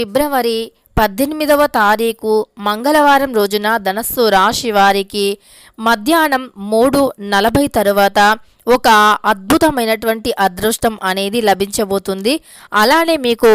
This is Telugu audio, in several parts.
ఫిబ్రవరి పద్దెనిమిదవ తారీఖు మంగళవారం రోజున ధనస్సు రాశి వారికి మధ్యాహ్నం మూడు నలభై తరువాత ఒక అద్భుతమైనటువంటి అదృష్టం అనేది లభించబోతుంది. అలానే మీకు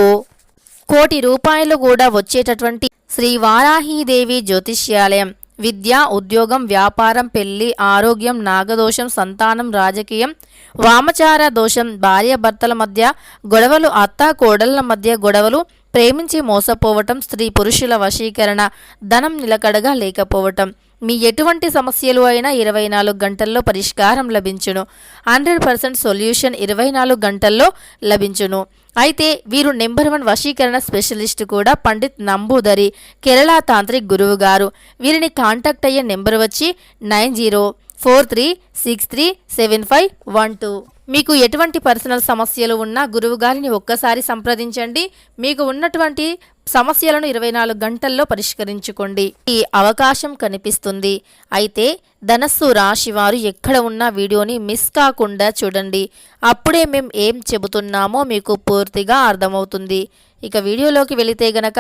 కోటి రూపాయలు కూడా వచ్చేటటువంటి శ్రీ వారాహీదేవి జ్యోతిష్యాలయం విద్య ఉద్యోగం వ్యాపారం పెళ్ళి ఆరోగ్యం నాగదోషం సంతానం రాజకీయం వామచార దోషం భార్యాభర్తల మధ్య గొడవలు అత్త కోడళ్ళ మధ్య గొడవలు ప్రేమించి మోసపోవటం స్త్రీ పురుషుల వశీకరణ ధనం నిలకడగా లేకపోవటం. మీ ఎటువంటి సమస్యలు అయినా ఇరవై నాలుగు గంటల్లో పరిష్కారం లభించును. హండ్రెడ్ పర్సెంట్ సొల్యూషన్ ఇరవై నాలుగు గంటల్లో లభించును. అయితే వీరు నెంబర్ వన్ వశీకరణ స్పెషలిస్ట్ కూడా పండిత్ నంబూదరి కేరళ తాంత్రిక్ గురువు గారు. వీరిని కాంటాక్ట్ అయ్యే నెంబర్ వచ్చి nine zero four three six three seven five one two. మీకు ఎటువంటి పర్సనల్ సమస్యలు ఉన్నా గురువు గారిని ఒక్కసారి సంప్రదించండి. మీకు ఉన్నటువంటి సమస్యలను ఇరవై నాలుగు గంటల్లో పరిష్కరించుకోండి. ఈ అవకాశం కనిపిస్తుంది. అయితే ధనస్సు రాశి వారు ఎక్కడ ఉన్న వీడియోని మిస్ కాకుండా చూడండి. అప్పుడే మేము ఏం చెబుతున్నామో మీకు పూర్తిగా అర్థమవుతుంది. ఇక వీడియోలోకి వెళితే గనక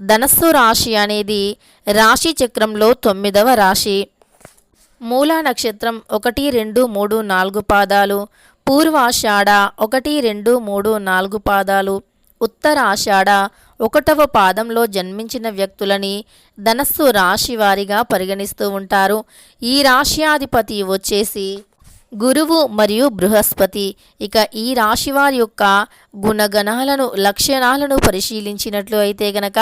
ధనస్సు రాశి అనేది రాశి చక్రంలో తొమ్మిదవ రాశి. మూలా నక్షత్రం ఒకటి రెండు మూడు నాలుగు పాదాలు. పూర్వాషాఢ ఒకటి రెండు మూడు నాలుగు పాదాలు. ఉత్తరాషాఢ ఒకటవ పాదంలో జన్మించిన వ్యక్తులని ధనస్సు రాశి వారిగా పరిగణిస్తూ ఉంటారు. ఈ రాశ్యాధిపతి వచ్చేసి గురువు మరియు బృహస్పతి. ఇక ఈ రాశి వారి యొక్క గుణగణాలను లక్షణాలను పరిశీలించినట్లు అయితే గనక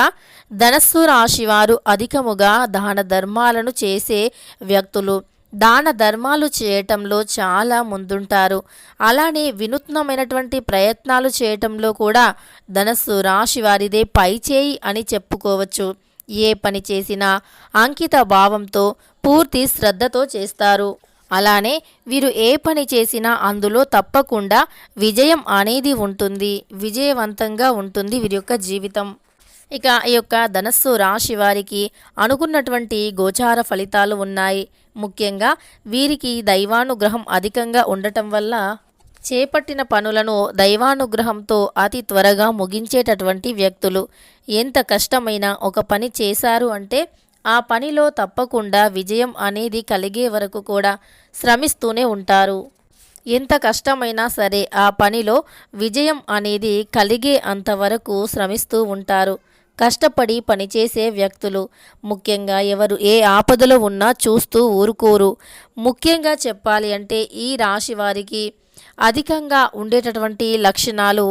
ధనస్సు రాశివారు అధికముగా దాన ధర్మాలను చేసే వ్యక్తులు. దాన ధర్మాలు చేయటంలో చాలా ముందుంటారు. అలానే వినూత్నమైనటువంటి ప్రయత్నాలు చేయటంలో కూడా ధనస్సు రాశి వారిదే పైచేయి అని చెప్పుకోవచ్చు. ఏ పని చేసినా అంకిత భావంతో పూర్తి శ్రద్ధతో చేస్తారు. అలానే వీరు ఏ పని చేసినా అందులో తప్పకుండా విజయం అనేది ఉంటుంది. విజయవంతంగా ఉంటుంది వీరి యొక్క జీవితం. ఇక ఈ యొక్క ధనస్సు రాశి వారికి అనుకున్నటువంటి గోచార ఫలితాలు ఉన్నాయి. ముఖ్యంగా వీరికి దైవానుగ్రహం అధికంగా ఉండటం వల్ల చేపట్టిన పనులను దైవానుగ్రహంతో అతి త్వరగా ముగించేటటువంటి వ్యక్తులు. ఎంత కష్టమైనా ఒక పని చేశారు అంటే ఆ పనిలో తప్పకుండా విజయం అనేది కలిగే వరకు కూడా శ్రమిస్తూనే ఉంటారు. ఎంత కష్టమైనా సరే ఆ పనిలో విజయం అనేది కలిగే అంతవరకు శ్రమిస్తూ ఉంటారు. కష్టపడి పనిచేసే వ్యక్తులు. ముఖ్యంగా ఎవరు ఏ ఆపదలో ఉన్నా చూస్తూ ఊరుకోరు. ముఖ్యంగా చెప్పాలి అంటే ఈ రాశి వారికి అధికంగా ఉండేటటువంటి లక్షణాలు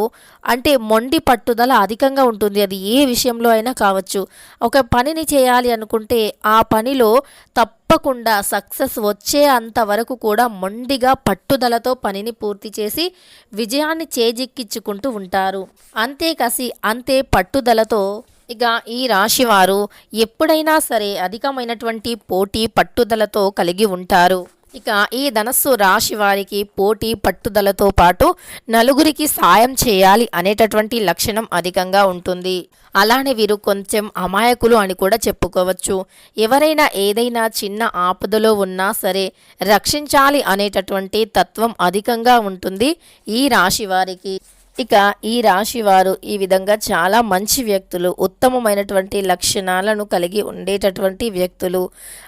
అంటే మొండి పట్టుదల అధికంగా ఉంటుంది. అది ఏ విషయంలో అయినా కావచ్చు. ఒక పనిని చేయాలి అనుకుంటే ఆ పనిలో తప్పకుండా సక్సెస్ వచ్చే అంతవరకు కూడా మొండిగా పట్టుదలతో పనిని పూర్తి చేసి విజయాన్ని చేజిక్కించుకుంటూ ఉంటారు. అంతే కసి అంతే పట్టుదలతో ఇక ఈ రాశివారు ఎప్పుడైనా సరే అధికమైనటువంటి పోటీ పట్టుదలతో కలిగి ఉంటారు. ఇక ఈ ధనస్సు రాశి వారికి పోటీ పట్టుదలతో పాటు నలుగురికి సాయం చేయాలి అనేటటువంటి లక్షణం అధికంగా ఉంటుంది. అలానే వీరు కొంచెం అమాయకులు అని కూడా చెప్పుకోవచ్చు. ఎవరైనా ఏదైనా చిన్న ఆపదలో ఉన్నా సరే రక్షించాలి అనేటటువంటి తత్వం అధికంగా ఉంటుంది ఈ రాశి వారికి ఇక ఈ రాశి వారు ఈ విధంగా చాలా మంచి వ్యక్తులు ఉత్తమమైనటువంటి లక్షణాలను కలిగి ఉండేటటువంటి వ్యక్తులు.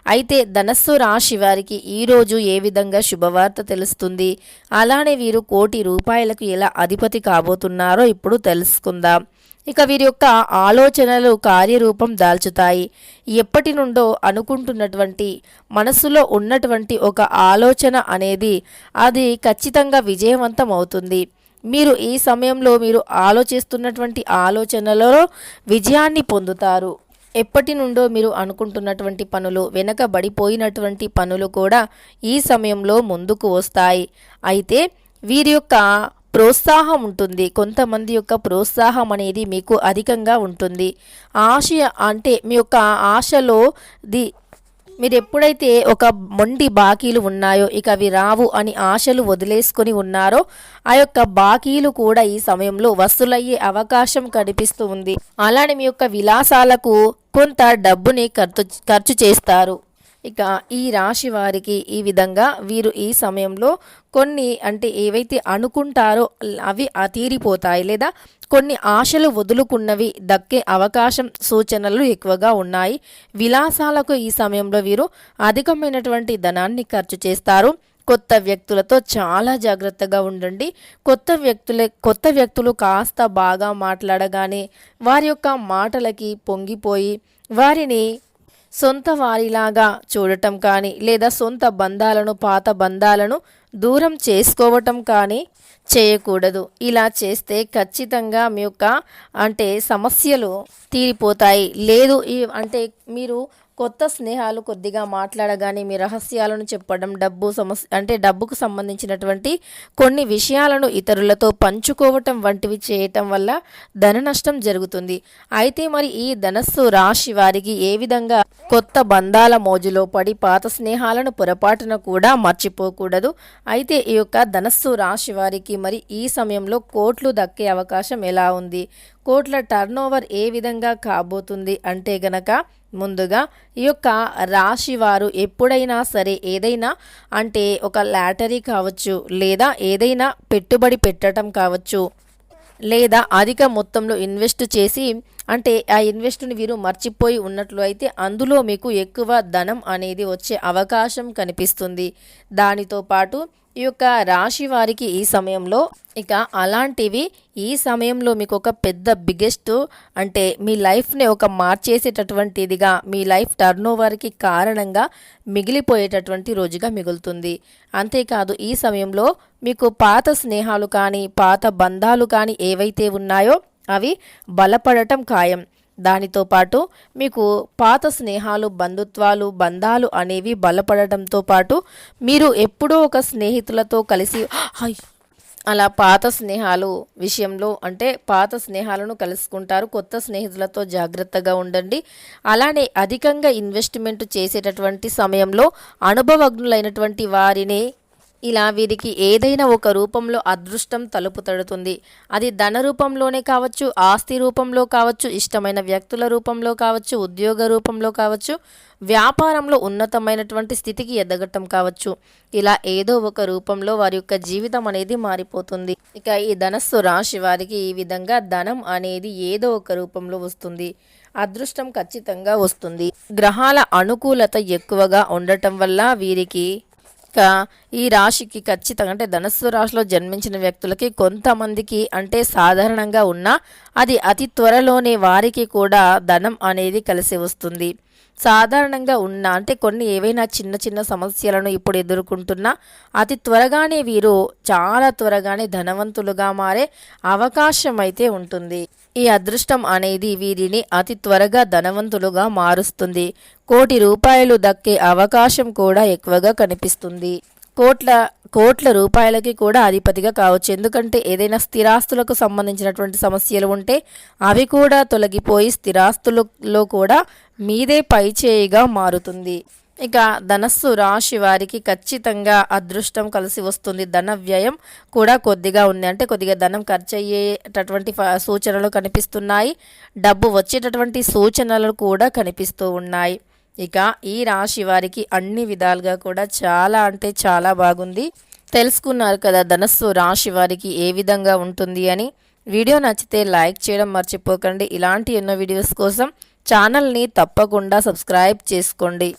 అయితే ధనస్సు రాశి వారికి ఈరోజు ఏ విధంగా శుభవార్త తెలుస్తుంది? అలానే వీరు కోటి రూపాయలకు ఎలా అధిపతి కాబోతున్నారో ఇప్పుడు తెలుసుకుందాం. ఇక వీరి యొక్క ఆలోచనలు కార్యరూపం దాల్చుతాయి. ఎప్పటి నుండో అనుకుంటున్నటువంటి మనసులో ఉన్నటువంటి ఒక ఆలోచన అనేది అది ఖచ్చితంగా విజయవంతం అవుతుంది మీరు ఈ సమయంలో మీరు ఆలోచిస్తున్నటువంటి ఆలోచనలలో విజయాన్ని పొందుతారు. ఎప్పటి నుండో మీరు అనుకుంటున్నటువంటి పనులు వెనకబడిపోయినటువంటి పనులు కూడా ఈ సమయంలో ముందుకు వస్తాయి. అయితే వీరి యొక్క ప్రోత్సాహం ఉంటుంది. కొంతమంది యొక్క ప్రోత్సాహం అనేది మీకు అధికంగా ఉంటుంది. ఆశ అంటే మీ యొక్క ఆశలో ది మీరు ఎప్పుడైతే ఒక మొండి బాకీలు ఉన్నాయో ఇక అవి రావు అని ఆశలు వదిలేసుకొని ఉన్నారో ఆ యొక్క బాకీలు కూడా ఈ సమయంలో వసూలయ్యే అవకాశం కనిపిస్తూ ఉంది. అలానే మీ యొక్క విలాసాలకు కొంత డబ్బుని ఖర్చు ఖర్చు చేస్తారు. ఇక ఈ రాశి వారికి ఈ విధంగా వీరు ఈ సమయంలో కొన్ని అంటే ఏవైతే అనుకుంటారో అవి తీరిపోతాయి లేదా కొన్ని ఆశలు వదులుకున్నవి దక్కే అవకాశం సూచనలు ఎక్కువగా ఉన్నాయి. విలాసాలకు ఈ సమయంలో వీరు అధికమైనటువంటి ధనాన్ని ఖర్చు చేస్తారు. కొత్త వ్యక్తులతో చాలా జాగ్రత్తగా ఉండండి. కొత్త వ్యక్తులే కొత్త వ్యక్తులు కాస్త బాగా మాట్లాడగానే వారి యొక్క మాటలకి పొంగిపోయి వారిని సొంత వారిలాగా చూడటం కానీ లేదా సొంత బంధాలను పాత బంధాలను దూరం చేసుకోవటం కానీ చేయకూడదు. ఇలా చేస్తే ఖచ్చితంగా మీ యొక్క అంటే సమస్యలు తీరిపోతాయి. లేదు ఈ అంటే మీరు కొత్త స్నేహాలు కొద్దిగా మాట్లాడగానే మీ రహస్యాలను చెప్పడం డబ్బు సమస్య అంటే డబ్బుకు సంబంధించినటువంటి కొన్ని విషయాలను ఇతరులతో పంచుకోవటం వంటివి చేయటం వల్ల ధన నష్టం జరుగుతుంది. అయితే మరి ఈ ధనస్సు రాశి వారికి ఏ విధంగా కొత్త బంధాల మోజులో పడి పాత స్నేహాలను పొరపాటున కూడా మర్చిపోకూడదు. అయితే ఈ యొక్క ధనస్సు రాశి వారికి మరి ఈ సమయంలో కోట్లు దక్కే అవకాశం ఎలా ఉంది? కోట్ల టర్నోవర్ ఏ విధంగా కాబోతుంది అంటే గనక ముందుగా ఈ యొక్క రాశి వారు ఎప్పుడైనా సరే ఏదైనా అంటే ఒక లాటరీ కావచ్చు లేదా ఏదైనా పెట్టుబడి పెట్టడం కావచ్చు లేదా అధిక మొత్తంలో ఇన్వెస్ట్ చేసి అంటే ఆ ఇన్వెస్ట్ని వీరు మర్చిపోయి ఉన్నట్లు అయితే అందులో మీకు ఎక్కువ ధనం అనేది వచ్చే అవకాశం కనిపిస్తుంది. దానితో పాటు ఈ యొక్క రాశి వారికి ఈ సమయంలో ఇక అలాంటివి ఈ సమయంలో మీకు ఒక పెద్ద బిగ్గెస్ట్ అంటే మీ లైఫ్ని ఒక మార్చేసేటటువంటిదిగా మీ లైఫ్ టర్న్ ఓవర్కి కారణంగా మిగిలిపోయేటటువంటి రోజుగా మిగులుతుంది. అంతేకాదు ఈ సమయంలో మీకు పాత స్నేహాలు కానీ పాత బంధాలు కానీ ఏవైతే ఉన్నాయో అవి బలపడటం ఖాయం. దానితో పాటు మీకు పాత స్నేహాలు బంధుత్వాలు బంధాలు అనేవి బలపడటంతో పాటు మీరు ఎప్పుడో ఒక స్నేహితులతో కలిసి అలా పాత స్నేహాలు విషయంలో అంటే పాత స్నేహాలను కలుసుకుంటారు. కొత్త స్నేహితులతో జాగ్రత్తగా ఉండండి. అలానే అధికంగా ఇన్వెస్ట్మెంట్ చేసేటటువంటి సమయంలో అనుభవజ్ఞులైనటువంటి వారిని ఇలా వీరికి ఏదైనా ఒక రూపంలో అదృష్టం తలుపు తడుతుంది. అది ధన రూపంలోనే కావచ్చు ఆస్తి రూపంలో కావచ్చు ఇష్టమైన వ్యక్తుల రూపంలో కావచ్చు ఉద్యోగ రూపంలో కావచ్చు వ్యాపారంలో ఉన్నతమైనటువంటి స్థితికి ఎదగటం కావచ్చు. ఇలా ఏదో ఒక రూపంలో వారి యొక్క జీవితం అనేది మారిపోతుంది. ఇక ఈ ధనస్సు రాశి వారికి ఈ విధంగా ధనం అనేది ఏదో ఒక రూపంలో వస్తుంది. అదృష్టం ఖచ్చితంగా వస్తుంది. గ్రహాల అనుకూలత ఎక్కువగా ఉండటం వల్ల వీరికి ఇక ఈ రాశికి ఖచ్చితంగా అంటే ధనస్సు రాశిలో జన్మించిన వ్యక్తులకి కొంతమందికి అంటే సాధారణంగా ఉన్న అది అతి త్వరలోనే వారికి కూడా ధనం అనేది కలిసి వస్తుంది. సాధారణంగా ఉన్న అంటే కొన్ని ఏవైనా చిన్న చిన్న సమస్యలను ఇప్పుడు ఎదుర్కొంటున్నా అతి త్వరగానే వీరు చాలా త్వరగానే ధనవంతులుగా మారే అవకాశం అయితే ఉంటుంది. ఈ అదృష్టం అనేది వీరిని అతి త్వరగా ధనవంతులుగా మారుస్తుంది. కోటి రూపాయలు దక్కే అవకాశం కూడా ఎక్కువగా కనిపిస్తుంది. కోట్ల కోట్ల రూపాయలకి కూడా అధిపతిగా కావచ్చు. ఎందుకంటే ఏదైనా స్థిరాస్తులకు సంబంధించినటువంటి సమస్యలు ఉంటే అవి కూడా తొలగిపోయి స్థిరాస్తులలో కూడా మీదే పైచేయిగా మారుతుంది. ఇక ధనస్సు రాశి వారికి ఖచ్చితంగా అదృష్టం కలిసి వస్తుంది. ధన వ్యయం కూడా కొద్దిగా ఉంది. అంటే కొద్దిగా ధనం ఖర్చు అయ్యేటటువంటి సూచనలు కనిపిస్తున్నాయి. డబ్బు వచ్చేటటువంటి సూచనలు కూడా కనిపిస్తూ ఉన్నాయి. ఇక ఈ రాశి వారికి అన్ని విధాలుగా కూడా చాలా అంటే చాలా బాగుంది. తెలుసుకున్నారు కదా ధనస్సు రాశి వారికి ఏ విధంగా ఉంటుంది అని. వీడియో నచ్చితే లైక్ చేయడం మర్చిపోకండి. ఇలాంటి ఎన్నో వీడియోస్ కోసం ఛానల్ని తప్పకుండా సబ్స్క్రైబ్ చేసుకోండి.